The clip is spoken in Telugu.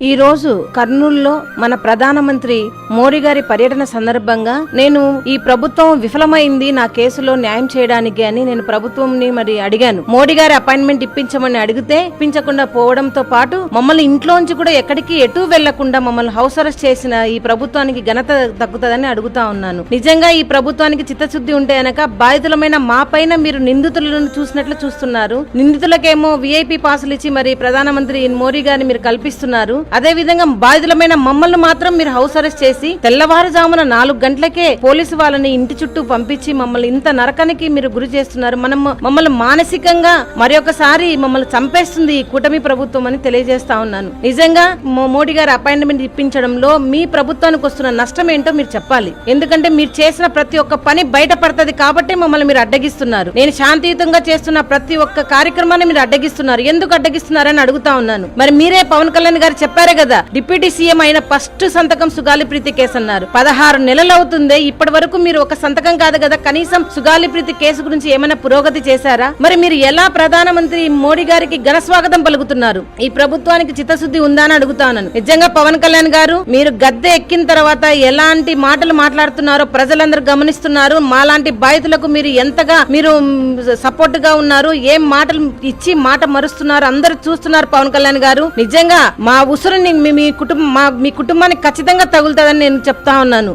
ఈరోజు కర్నూలులో మన ప్రధానమంత్రి మోడీ గారి పర్యటన సందర్భంగా నేను ఈ ప్రభుత్వం విఫలమైంది నా కేసులో న్యాయం చేయడానికి అని నేను ప్రభుత్వంని మరి అడిగాను. మోడీ గారి అపాయింట్మెంట్ ఇప్పించమని అడిగితే ఇప్పించకుండా పోవడంతో పాటు మమ్మల్ని ఇంట్లోంచి కూడా ఎక్కడికి ఎటు వెళ్ళకుండా మమ్మల్ని హౌస్ అరెస్ట్ చేసిన ఈ ప్రభుత్వానికి ఘనత తగ్గుతుందని అడుగుతా ఉన్నాను. నిజంగా ఈ ప్రభుత్వానికి చిత్తశుద్ధి ఉంటే అనక బాధితులమైన మా పైన మీరు నిందితులను చూసినట్లు చూస్తున్నారు. నిందితులకేమో విఐపి పాసులు ఇచ్చి మరి ప్రధానమంత్రి మోడీ గారిని మీరు కల్పిస్తున్నారు. అదేవిధంగా బాధితులమైన మమ్మల్ని మాత్రం మీరు హౌస్ అరెస్ట్ చేసి తెల్లవారుజామున నాలుగు గంటలకే పోలీసు వాళ్ళని ఇంటి చుట్టూ పంపించి మమ్మల్ని ఇంత నరకానికి మీరు గురి చేస్తున్నారు. మనం మమ్మల్ని మానసికంగా మరొకసారి మమ్మల్ని చంపేస్తుంది ఈ కూటమి ప్రభుత్వం అని తెలియజేస్తా ఉన్నాను. నిజంగా మోడీ గారి అపాయింట్మెంట్ ఇప్పించడంలో మీ ప్రభుత్వానికి వస్తున్న నష్టం ఏంటో మీరు చెప్పాలి. ఎందుకంటే మీరు చేసిన ప్రతి ఒక్క పని బయటపడుతుంది కాబట్టి మమ్మల్ని మీరు అడ్డగిస్తున్నారు. నేను శాంతియుతంగా చేస్తున్న ప్రతి ఒక్క కార్యక్రమాన్ని మీరు అడ్డగిస్తున్నారు. ఎందుకు అడ్డగిస్తున్నారని అడుగుతా ఉన్నాను. మరి మీరే పవన్ కళ్యాణ్ గారు చెప్పారు కదా డిప్యూటీ సీఎం అయిన ఫస్ట్ సంతకం సుగాలి ప్రీతి కేసు అన్నారు పదహారు నెలలు అవుతుంది ఇప్పటి వరకు మీరు ఒక సంతకం కాదు కదా కనీసం సుగాలి ప్రీతి కేసు గురించి ఏమైనా పురోగతి చేశారా? మరి మీరు ఎలా ప్రధానమంత్రి మోడీ గారికి ఘన స్వాగతం పలుకుతున్నారు? ఈ ప్రభుత్వానికి చిత్తశుద్ధి ఉందా అని అడుగుతాను నిజంగా పవన్ కళ్యాణ్ గారు మీరు గద్దె ఎక్కిన తర్వాత ఎలాంటి మాటలు మాట్లాడుతున్నారో ప్రజలందరూ గమనిస్తున్నారు. మాలాంటి బాధితులకు మీరు ఎంతగా మీరు సపోర్ట్గా ఉన్నారు ఏం మాటలు ఇచ్చి మాట మరుస్తున్నారు అందరూ చూస్తున్నారు పవన్ కళ్యాణ్ గారు. నిజంగా మా ఉసు అవసరం మీ కుటుంబం మా మీ కుటుంబానికి ఖచ్చితంగా తగులుతుందని నేను చెప్తా ఉన్నాను.